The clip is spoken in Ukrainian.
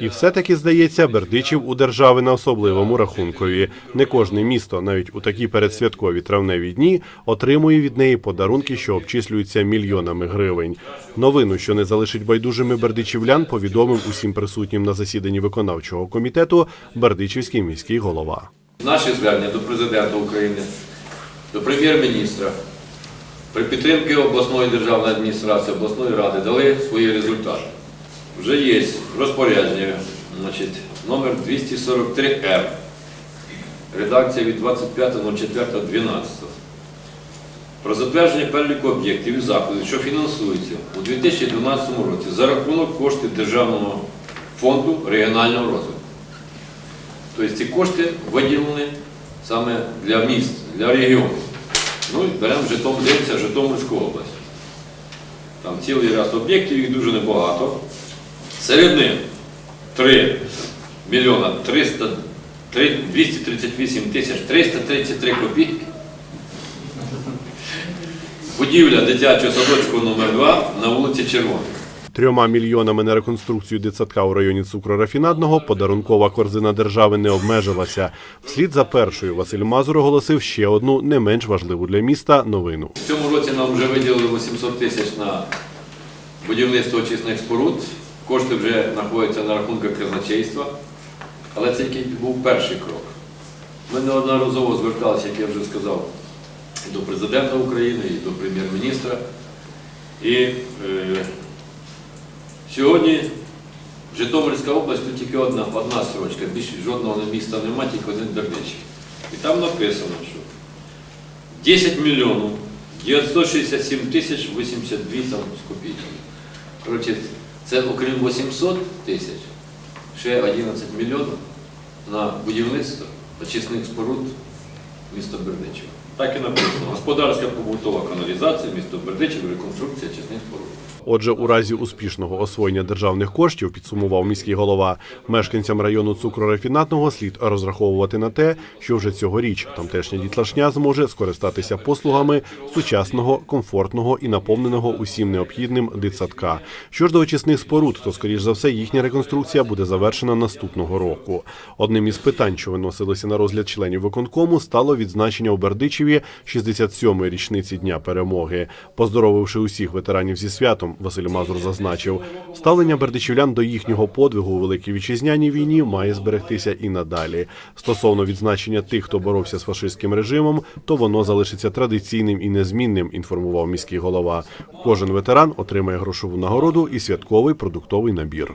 І все-таки здається, Бердичів у держави на особливому рахункові. Не кожне місто, навіть у такі передсвяткові травневі дні, отримує від неї подарунки, що обчислюються мільйонами гривень. Новину, що не залишить байдужими бердичівлян, повідомив усім присутнім на засіданні виконавчого комітету Бердичівський міський голова. Наші звернення до президента України, до прем'єр-міністра при підтримці обласної державної адміністрації, обласної ради дали свої результати. Вже є розпорядження, значить, номер 243Р, редакція від 25.04.12. Про затвердження переліку об'єктів і заходів, що фінансуються у 2012 році за рахунок коштів Державного фонду регіонального розвитку. Тобто ці кошти виділені саме для міст, для регіонів. Ну і беремо Житомир, дивимося Житомирську область. Там цілий ряд об'єктів, їх дуже небагато. Серед них 3 мільйона 300, 238 тисяч 333 копійки. Будівля дитячого садочку номер 2 на вулиці Червона. Трьома мільйонами на реконструкцію дитсадка у районі цукрорафінадного подарункова корзина держави не обмежилася. Вслід за першою Василь Мазур оголосив ще одну не менш важливу для міста новину. В цьому році нам вже виділили 800 тисяч на будівництво очисних споруд. Кошти вже знаходяться на рахунках казначейства. Але це тільки був перший крок. Ми неодноразово зверталися, як я вже сказав, до президента України, і до прем'єр-міністра. І е, сьогодні Житомирська область тут тільки одна, одна строчка, більше жодного міста немає, тільки один Бердичів. І там написано, що 10 мільйонів 967 тисяч 82 там з копійками. Це окрім 800 тисяч, ще 11 мільйонів на будівництво очисних споруд міста Бердичева. Так і написано. Господарська побутова каналізація, місто Бердичев, реконструкція очисних споруд. Отже, у разі успішного освоєння державних коштів, підсумував міський голова, мешканцям району цукрорафінатного слід розраховувати на те, що вже цьогоріч тамтешня дітлашня зможе скористатися послугами сучасного, комфортного і наповненого усім необхідним дитсадка. Що ж до очисних споруд, то скоріш за все їхня реконструкція буде завершена наступного року. Одним із питань, що виносилися на розгляд членів виконкому, стало відзначення у Бердичеві 67-ї річниці дня перемоги. Поздоровивши усіх ветеранів зі святом, Василь Мазур зазначив, ставлення бердичівлян до їхнього подвигу у великій вітчизняній війні має зберегтися і надалі. Стосовно відзначення тих, хто боровся з фашистським режимом, то воно залишиться традиційним і незмінним. Інформував міський голова. Кожен ветеран отримає грошову нагороду і святковий продуктовий набір.